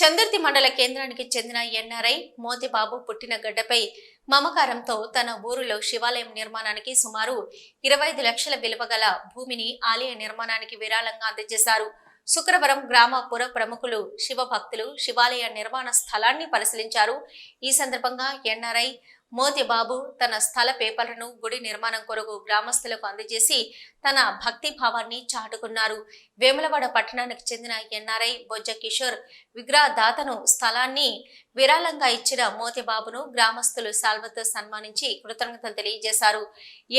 చందర్తి మండల కేంద్రానికి చెందిన ఎన్ఆర్ఐ మోతిబాబు పుట్టిన గడ్డపై మమకారంతో తన ఊరిలో శివాలయం నిర్మాణానికి సుమారు ఇరవై ఐదు లక్షల విలువ గల భూమిని ఆలయ నిర్మాణానికి విరాళంగా అందజేశారు. శుక్రవారం గ్రామ పుర ప్రముఖులు శివభక్తులు శివాలయ నిర్మాణ స్థలాన్ని పరిశీలించారు. ఈ సందర్భంగా ఎన్ఆర్ఐ మోతిబాబు తన స్థల పేపర్లను గుడి నిర్మాణం కొరకు గ్రామస్తులకు అందజేసి తన భక్తి భావాన్ని చాటుకున్నారు. వేములవాడ పట్టణానికి చెందిన ఎన్ఆర్ఐ బొజ్జ కిషోర్ విగ్రహదాతను స్థలాన్ని విరాళంగా ఇచ్చిన మోతిబాబును గ్రామస్తులు సాల్వతో సన్మానించి కృతజ్ఞతలు తెలియజేశారు.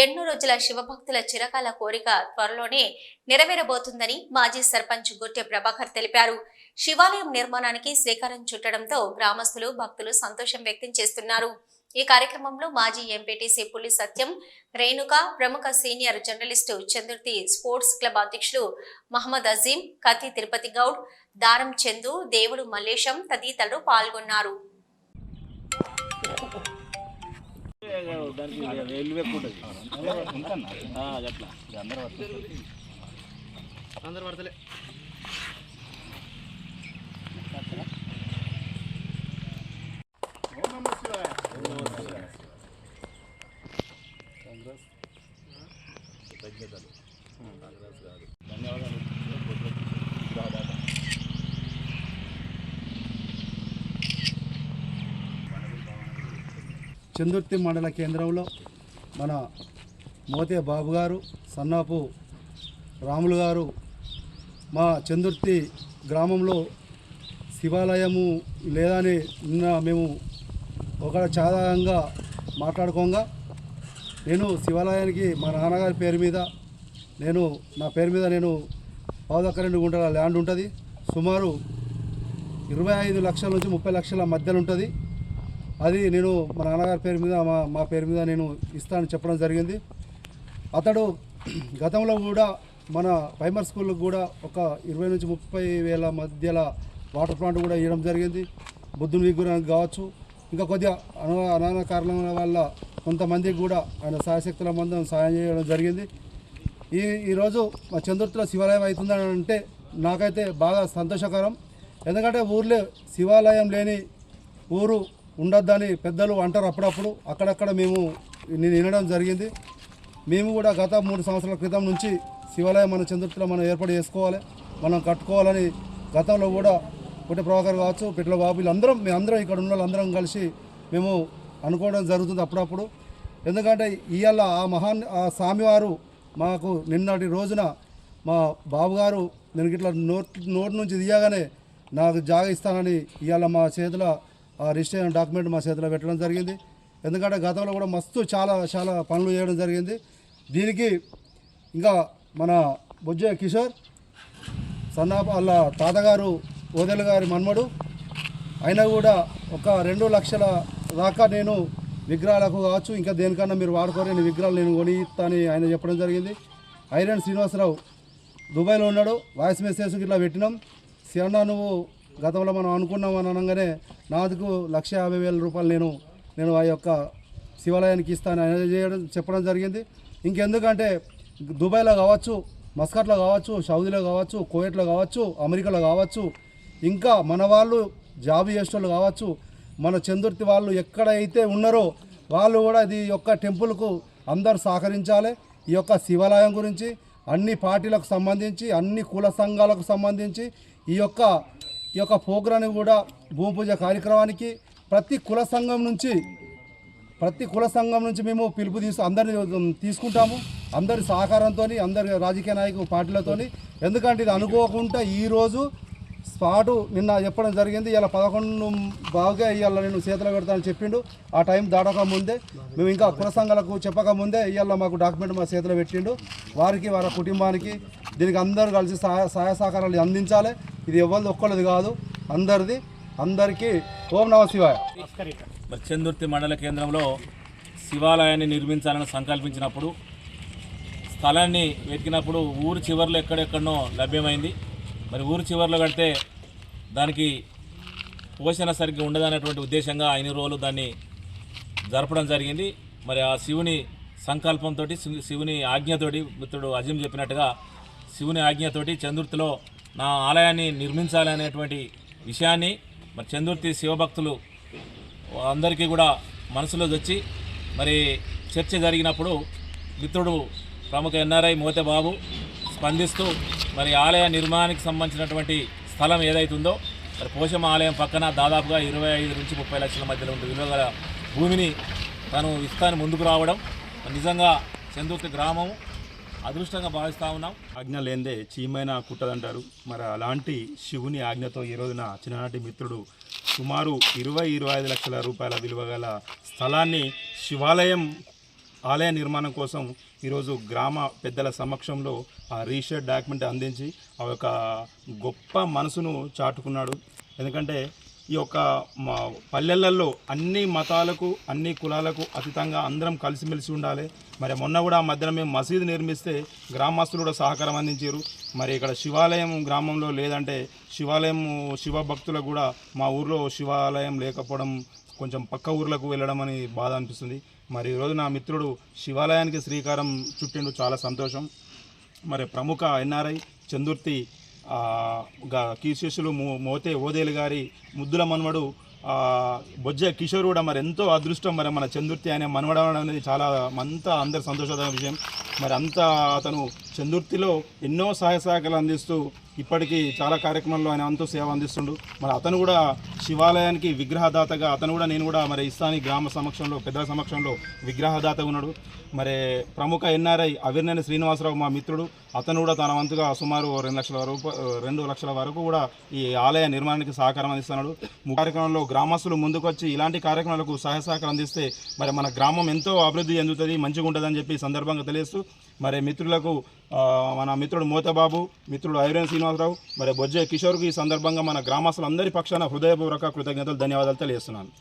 ఎన్నో రోజుల శివభక్తుల చిరకాల కోరిక త్వరలోనే నెరవేరబోతుందని మాజీ సర్పంచ్ గుట్టె ప్రభాకర్ తెలిపారు. శివాలయం నిర్మాణానికి శ్రీకారం చుట్టడంతో గ్రామస్తులు భక్తులు సంతోషం వ్యక్తం చేస్తున్నారు. ఈ కార్యక్రమంలో మాజీ ఎంపీటీసీ పులి సత్యం రేణుక ప్రముఖ senior journalist Chandurthi sports club అధ్యక్షులు మహమ్మద్ అజీం కతి తిరుపతి గౌడ్ దారం చందు దేవుడు మల్లేశం తదితరులు పాల్గొన్నారు. అందరు చందుర్తి మండల కేంద్రంలో మన మోతే బాబు గారు సన్నాపు రాములు గారు మా చందుర్తి గ్రామంలో శివాలయము లేదని నిన్న మేము ఒక చాదాయంగా మాట్లాడుకోగా. నేను శివాలయానికి మా నాన్నగారి పేరు మీద నేను నా పేరు మీద నేను పావుదక్క రెండు గుంటల ల్యాండ్ ఉంటుంది. సుమారు ఇరవై ఐదు లక్షల నుంచి ముప్పై లక్షల మధ్యలో ఉంటుంది. అది నేను మా నాన్నగారి పేరు మీద మా మా పేరు మీద నేను ఇస్తానని చెప్పడం జరిగింది. అతడు గతంలో కూడా మన ప్రైమరీ స్కూల్కి కూడా ఒక ఇరవై నుంచి ముప్పై వేల మధ్యలో వాటర్ ప్లాంట్ కూడా ఇవ్వడం జరిగింది. బుద్ధుని విగ్రహానికి కావచ్చు ఇంకా కొద్దిగా అనా అనాన కారణాల వల్ల కొంతమందికి కూడా ఆయన సాయశక్తుల మందం సాయం చేయడం జరిగింది. ఈ ఈరోజు మా చంద్రుతిలో శివాలయం అవుతుందని అంటే నాకైతే బాగా సంతోషకరం. ఎందుకంటే ఊర్లో శివాలయం లేని ఊరు ఉండొద్దని పెద్దలు అంటారు అప్పుడప్పుడు. అక్కడక్కడ మేము నేను వినడం జరిగింది. మేము కూడా గత మూడు సంవత్సరాల క్రితం నుంచి శివాలయం మన చంద్రుతిలో మనం ఏర్పాటు చేసుకోవాలి. మనం కట్టుకోవాలని గతంలో కూడా పుట్టి ప్రభాకర్ కావచ్చు పిట్ల బాబు వీళ్ళందరం మేము అందరం ఇక్కడ ఉన్న వాళ్ళందరం కలిసి మేము అనుకోవడం జరుగుతుంది అప్పుడప్పుడు. ఎందుకంటే ఇవాళ ఆ మహాన్ ఆ స్వామివారు మాకు నిన్నటి రోజున మా బాబుగారు నేను ఇట్లా నోట్ నోట్ నుంచి తీయగానే నాకు జాగ ఇస్తానని ఇవాళ మా చేతిలో ఆ రిజిస్ట్రేషన్ డాక్యుమెంట్ మా చేతిలో పెట్టడం జరిగింది. ఎందుకంటే గతంలో కూడా మస్తు చాలా చాలా పనులు చేయడం జరిగింది. దీనికి ఇంకా మన బుజ్జ కిషోర్ సన్నా వాళ్ళ తాతగారు ఓదెల గారి మన్మడు అయినా కూడా ఒక రెండు లక్షల దాకా నేను విగ్రహాలకు కావచ్చు ఇంకా దేనికన్నా మీరు వాడుకోలేని విగ్రహాలు నేను కొని ఆయన చెప్పడం జరిగింది. ఐరన్ శ్రీనివాసరావు దుబాయ్లో ఉన్నాడు. వాయిస్ మెసేజ్ ఇట్లా పెట్టినాం. శివన్న నువ్వు గతంలో మనం అనుకున్నాం అని అనగానే నాదుకు లక్ష యాభై వేల రూపాయలు నేను నేను ఆ యొక్క శివాలయానికి ఇస్తాను ఆయన చేయడం చెప్పడం జరిగింది. ఇంకెందుకంటే దుబాయ్లో కావచ్చు మస్కట్లో కావచ్చు సౌదీలో కావచ్చు కువైట్లో కావచ్చు అమెరికాలో కావచ్చు ఇంకా మన వాళ్ళు జాబ్ చేసేవాళ్ళు కావచ్చు మన చందుర్తి వాళ్ళు ఎక్కడైతే ఉన్నారో వాళ్ళు కూడా ఇది యొక్క టెంపుల్కు అందరూ సహకరించాలి. ఈ యొక్క శివాలయం గురించి అన్ని పార్టీలకు సంబంధించి అన్ని కుల సంఘాలకు సంబంధించి ఈ యొక్క ఈ యొక్క పోగ్రాన్ని కూడా భూమి పూజ కార్యక్రమానికి ప్రతి కుల సంఘం నుంచి ప్రతి కుల సంఘం నుంచి మేము పిలుపు తీసు అందరిని తీసుకుంటాము. అందరి సహకారంతో అందరి రాజకీయ నాయకుల పార్టీలతో ఎందుకంటే ఇది అనుకోకుండా ఈరోజు స్పాటు నిన్న చెప్పడం జరిగింది. ఇలా పదకొండు బాగా ఇవాళ నేను చేతిలో పెడతానని చెప్పిండు. ఆ టైం దాటక ముందే మేము ఇంకా కుల సంఘాలకు చెప్పక ముందే ఇవాళ మాకు డాక్యుమెంట్ మా చేతిలో పెట్టిండు. వారికి వారి కుటుంబానికి దీనికి అందరూ కలిసి సహాయ సహాయ సహకారాలు అందించాలి. ఇది ఎవరిది? ఒక్కరిది కాదు అందరిది. అందరికీ ఓం నమ శివాయ. మరి చందుర్తి మండల కేంద్రంలో శివాలయాన్ని నిర్మించాలని సంకల్పించినప్పుడు స్థలాన్ని వెతికినప్పుడు ఊరు చివరిలో ఎక్కడెక్కడనో లభ్యమైంది. మరి ఊరు చివరిలో కడితే దానికి పోషణ సరిగ్గా ఉండదనేటువంటి ఉద్దేశంగా ఐదు రోజులు దాన్ని జరపడం జరిగింది. మరి ఆ శివుని సంకల్పంతో శివుని ఆజ్ఞతోటి మిత్రుడు అజీం చెప్పినట్టుగా శివుని ఆజ్ఞతోటి చంద్రుతిలో నా ఆలయాన్ని నిర్మించాలనేటువంటి విషయాన్ని మరి చందుర్తి శివభక్తులు అందరికీ కూడా మనసులో వచ్చి మరి చర్చ జరిగినప్పుడు మిత్రుడు ప్రముఖ ఎన్ఆర్ఐ మోతెబాబు స్పందిస్తూ మరి ఆలయ నిర్మాణానికి సంబంధించినటువంటి స్థలం ఏదైతుందో మరి పోషమ ఆలయం పక్కన దాదాపుగా ఇరవై ఐదు నుంచి ముప్పై లక్షల మధ్యలో ఉంటుంది విలువ భూమిని తను ఇస్తాను ముందుకు రావడం నిజంగా చందుర్తి గ్రామం అదృష్టంగా భావిస్తూ ఉన్నాం. ఆజ్ఞ లేనిదే చీమైన కుట్టదంటారు. మరి అలాంటి శివుని ఆజ్ఞతో ఈ రోజున చిన్ననాటి మిత్రుడు సుమారు ఇరవై ఇరవై ఐదు లక్షల రూపాయల విలువ గల స్థలాన్ని శివాలయం ఆలయ నిర్మాణం కోసం ఈరోజు గ్రామ పెద్దల సమక్షంలో ఆ రీషేర్ డాక్యుమెంట్ అందించి ఆ యొక్క గొప్ప మనసును చాటుకున్నాడు. ఎందుకంటే ఈ యొక్క మా పల్లెలలో అన్ని మతాలకు అన్ని కులాలకు అతీతంగా అందరం కలిసిమెలిసి ఉండాలి. మరి మొన్న కూడా ఆ మధ్యన మేము మసీదు నిర్మిస్తే గ్రామస్తులు కూడా సహకారం అందించారు. మరి ఇక్కడ శివాలయం గ్రామంలో లేదంటే శివాలయం శివ భక్తులకు కూడా మా ఊర్లో శివాలయం లేకపోవడం కొంచెం పక్క ఊర్లకు వెళ్ళడం అని బాధ అనిపిస్తుంది. మరి ఈరోజు నా మిత్రుడు శివాలయానికి శ్రీకారం చుట్టిండు చాలా సంతోషం. మరి ప్రముఖ ఎన్ఆర్ఐ చందుర్తి ఆ, మో- మోతే ఓదేలు గారి ముద్దుల మనవడు బొజ్జ కిషోర్ కూడా మరి ఎంతో అదృష్టం మరి మన చందుర్తి అనే మనవడం అనేది చాలా అంతా అందరి సంతోషకరమైన విషయం. మరి అంతా అతను చందుర్తిలో ఎన్నో సహాయ సహకారాలు అందిస్తూ ఇప్పటికీ చాలా కార్యక్రమాల్లో ఆయన అంతో సేవ అందిస్తుండు. మరి అతను కూడా శివాలయానికి విగ్రహదాతగా అతను కూడా నేను కూడా మరి ఇస్తాని గ్రామ సమక్షంలో పెద్దల సమక్షంలో విగ్రహదాతగా ఉన్నాడు. మరి ప్రముఖ ఎన్ఆర్ఐ అవిర్నేని శ్రీనివాసరావు మా మిత్రుడు. అతను కూడా తన వంతుగా సుమారు రెండు లక్షల రూప రెండు లక్షల వరకు కూడా ఈ ఆలయ నిర్మాణానికి సహకారం అందిస్తున్నాడు. కార్యక్రమంలో గ్రామస్తులు ముందుకొచ్చి ఇలాంటి కార్యక్రమాలకు సహాయ సహకారం అందిస్తే మరి మన గ్రామం ఎంతో అభివృద్ధి చెందుతుంది మంచిగా ఉంటుందని చెప్పి సందర్భంగా తెలియస్తూ మరి మిత్రులకు మన మిత్రుడు మోతబాబు మిత్రుడు ఐరన్ శ్రీనివాసరావు మరి బొజ్జే కిషోర్కి ఈ సందర్భంగా మన గ్రామస్తులందరి పక్షాన హృదయపూర్వక కృతజ్ఞతలు ధన్యవాదాలు తెలియజేస్తున్నాను.